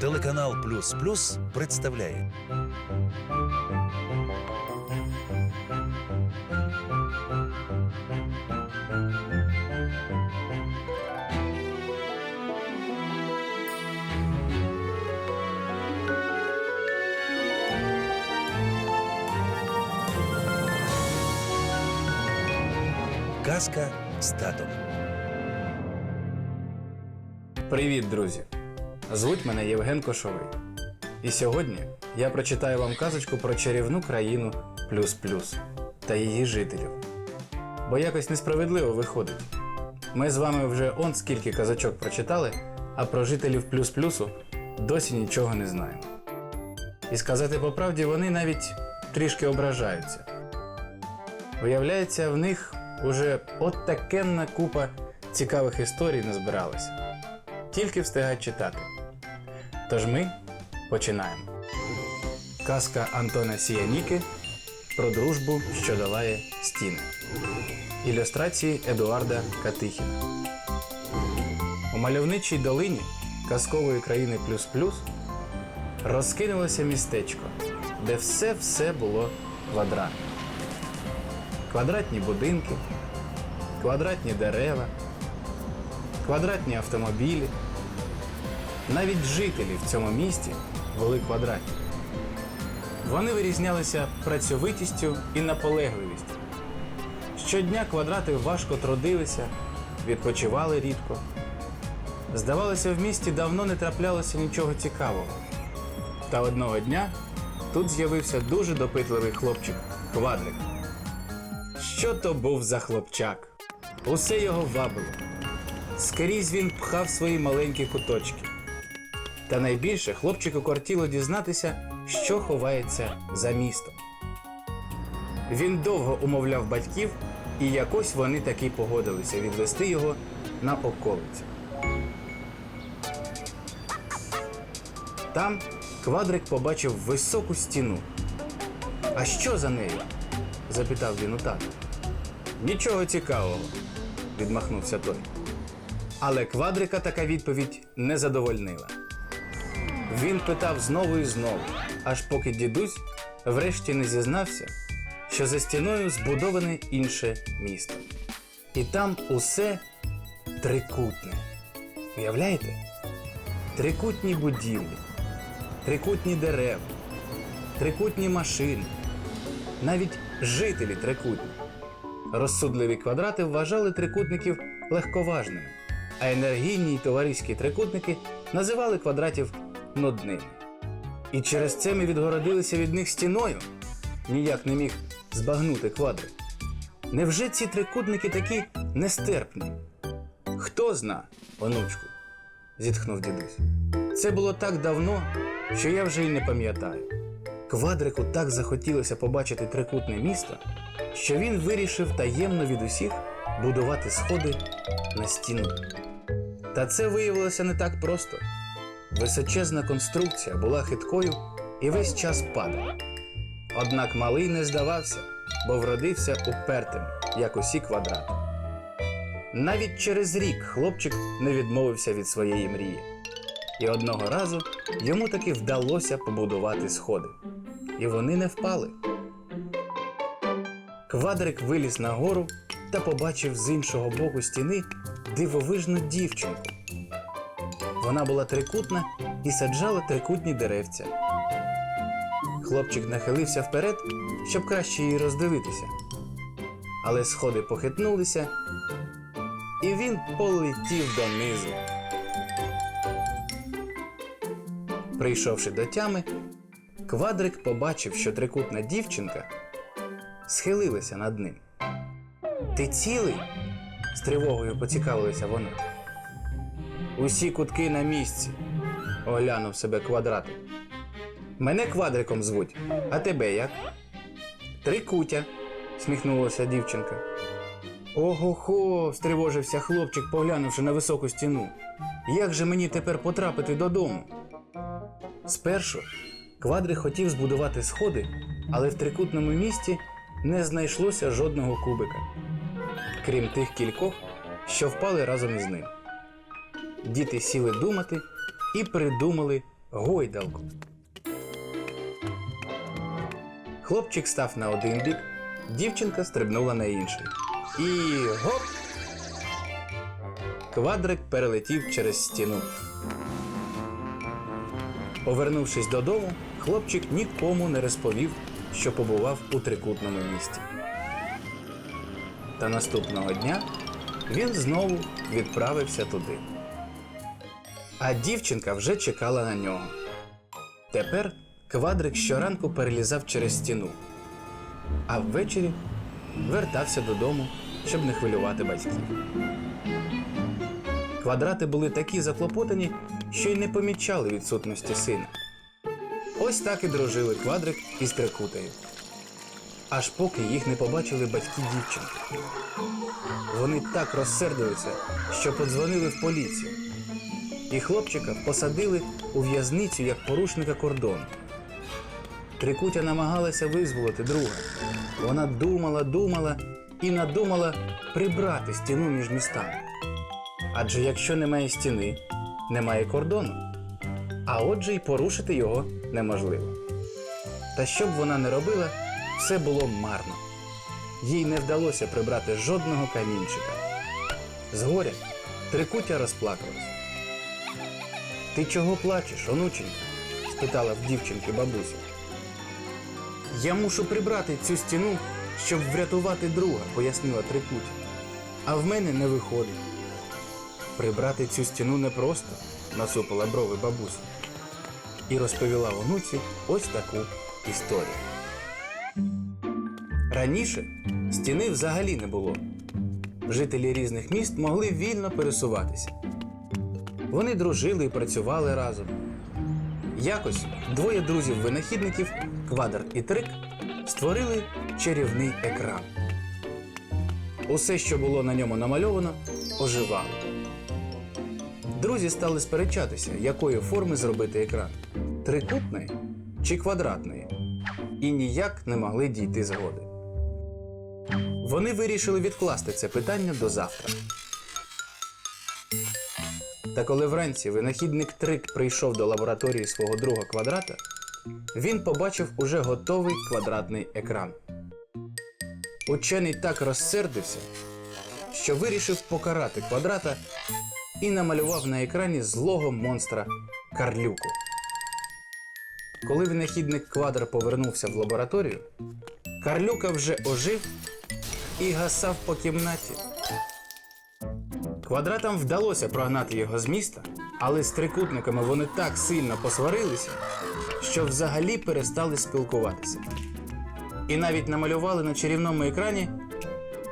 Телеканал Плюс Плюс представляє Казка з татом. Привіт, друзі! Звуть мене Євген Кошовий. І сьогодні я прочитаю вам казочку про чарівну країну Плюс Плюс та її жителів. Бо якось несправедливо виходить. Ми з вами вже он скільки казочок прочитали, а про жителів Плюс Плюсу досі нічого не знаємо. І сказати по правді, вони навіть трішки ображаються. Виявляється, в них уже от такенна купа цікавих історій назбиралася. Тільки встигають читати. Тож ми починаємо. Казка Антона Сіяніки про дружбу, що долає стіни. Ілюстрації Едуарда Катихіна. У мальовничій долині казкової країни Плюс Плюс розкинулося містечко, де все-все було квадратне. Квадратні будинки, квадратні дерева, квадратні автомобілі. Навіть жителі в цьому місті були квадратні. Вони вирізнялися працьовитістю і наполегливістю. Щодня квадрати важко трудилися, відпочивали рідко. Здавалося, в місті давно не траплялося нічого цікавого. Та одного дня тут з'явився дуже допитливий хлопчик квадрик. Що то був за хлопчак? Усе його вабило. Скрізь він пхав свої маленькі куточки. Та найбільше хлопчику кортіло дізнатися, що ховається за містом. Він довго умовляв батьків, і якось вони таки погодилися відвести його на околицю. Там квадрик побачив високу стіну. А що за нею? запитав він у тата. Нічого цікавого, відмахнувся той. Але квадрика така відповідь не задовольнила. Він питав знову і знову, аж поки дідусь врешті не зізнався, що за стіною збудоване інше місто. І там усе трикутне. Уявляєте? Трикутні будівлі, трикутні дерева, трикутні машини, навіть жителі трикутні. Розсудливі квадрати вважали трикутників легковажними, а енергійні товариські трикутники називали квадратів нудними. І через це ми відгородилися від них стіною, ніяк не міг збагнути квадрик. Невже ці трикутники такі нестерпні? Хто зна, онучку, зітхнув дідусь. Це було так давно, що я вже й не пам'ятаю. Квадрику так захотілося побачити трикутне місто, що він вирішив таємно від усіх будувати сходи на стіну. Та це виявилося не так просто. Височезна конструкція була хиткою і весь час падала. Однак малий не здавався, бо вродився упертим, як усі квадрати. Навіть через рік хлопчик не відмовився від своєї мрії. І одного разу йому таки вдалося побудувати сходи. І вони не впали. Квадрик виліз нагору та побачив з іншого боку стіни дивовижну дівчинку. Вона була трикутна і саджала трикутні деревця. Хлопчик нахилився вперед, щоб краще її роздивитися. Але сходи похитнулися, і він полетів донизу. Прийшовши до тями, квадрик побачив, що трикутна дівчинка схилилася над ним. Ти цілий? З тривогою поцікавилася вона. Усі кутки на місці, оглянув себе квадратик. Мене квадриком звуть, а тебе як? Трикутя, сміхнулася дівчинка. Ого хо, стривожився хлопчик, поглянувши на високу стіну. Як же мені тепер потрапити додому? Спершу квадрик хотів збудувати сходи, але в трикутному місті не знайшлося жодного кубика, крім тих кількох, що впали разом із ним. Діти сіли думати і придумали гойдалку. Хлопчик став на один бік, дівчинка стрибнула на інший. І гоп! Квадрик перелетів через стіну. Повернувшись додому, хлопчик нікому не розповів, що побував у трикутному місті. Та наступного дня він знову відправився туди. А дівчинка вже чекала на нього. Тепер квадрик щоранку перелізав через стіну, а ввечері вертався додому, щоб не хвилювати батьків. Квадрати були такі заклопотані, що й не помічали відсутності сина. Ось так і дружили квадрик із трикутею. Аж поки їх не побачили батьки дівчинки. Вони так розсердилися, що подзвонили в поліцію. І хлопчика посадили у в'язницю як порушника кордону. Трикутя намагалася визволити друга. Вона думала, думала і надумала прибрати стіну між містами. Адже якщо немає стіни, немає кордону. А отже, й порушити його неможливо. Та що б вона не робила, все було марно. Їй не вдалося прибрати жодного камінчика. Згоря трикутя розплакалась. Ти чого плачеш, онученька? спитала в дівчинки бабуся. Я мушу прибрати цю стіну, щоб врятувати друга, пояснила трикутя. А в мене не виходить. Прибрати цю стіну непросто, насупила брови бабуся. І розповіла онуці ось таку історію. Раніше стіни взагалі не було. Жителі різних міст могли вільно пересуватися. Вони дружили і працювали разом. Якось двоє друзів-винахідників, Квадр і Трик, створили чарівний екран. Усе, що було на ньому намальовано, оживало. Друзі стали сперечатися, якої форми зробити екран трикутної чи квадратної, і ніяк не могли дійти згоди. Вони вирішили відкласти це питання до завтра. Та коли вранці винахідник Трик прийшов до лабораторії свого друга квадрата, він побачив уже готовий квадратний екран. Учений так розсердився, що вирішив покарати квадрата і намалював на екрані злого монстра Карлюку. Коли винахідник квадр повернувся в лабораторію, Карлюка вже ожив і гасав по кімнаті. Квадратам вдалося прогнати його з міста, але з трикутниками вони так сильно посварилися, що взагалі перестали спілкуватися. І навіть намалювали на чарівному екрані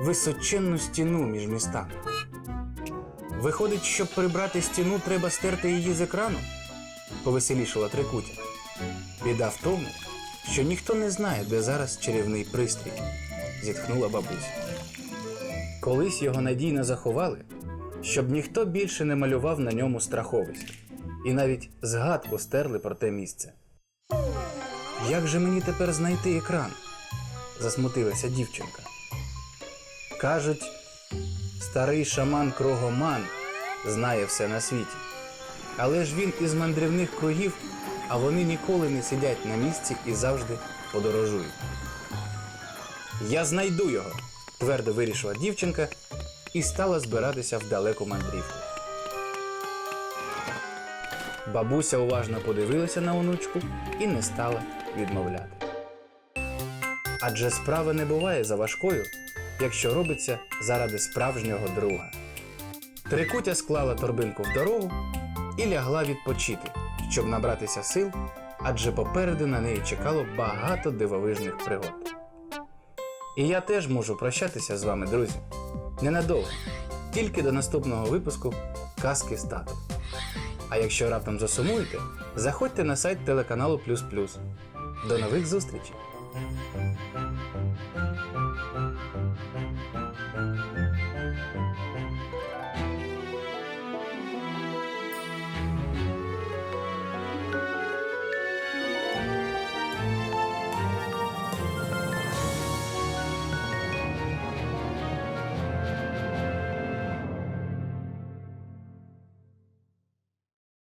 височенну стіну між містами. Виходить, щоб прибрати стіну, треба стерти її з екрану? повеселішала трикутя. Біда в тому, що ніхто не знає, де зараз чарівний пристрій, зітхнула бабуся. Колись його надійно заховали, щоб ніхто більше не малював на ньому страховисько, і навіть згадку стерли про те місце. Як же мені тепер знайти екран? засмутилася дівчинка. Кажуть, старий шаман Крогоман знає все на світі. Але ж він із мандрівних кругів, а вони ніколи не сидять на місці і завжди подорожують. Я знайду його, твердо вирішила дівчинка і стала збиратися в далеку мандрівку. Бабуся уважно подивилася на онучку і не стала відмовляти. Адже справа не буває заважкою, якщо робиться заради справжнього друга. Трикутя склала торбинку в дорогу і лягла відпочити, щоб набратися сил, адже попереду на неї чекало багато дивовижних пригод. І я теж можу прощатися з вами, друзі. Ненадовго, тільки до наступного випуску Казки з татом. А якщо раптом засумуєте, заходьте на сайт телеканалу Плюс Плюс. До нових зустрічей!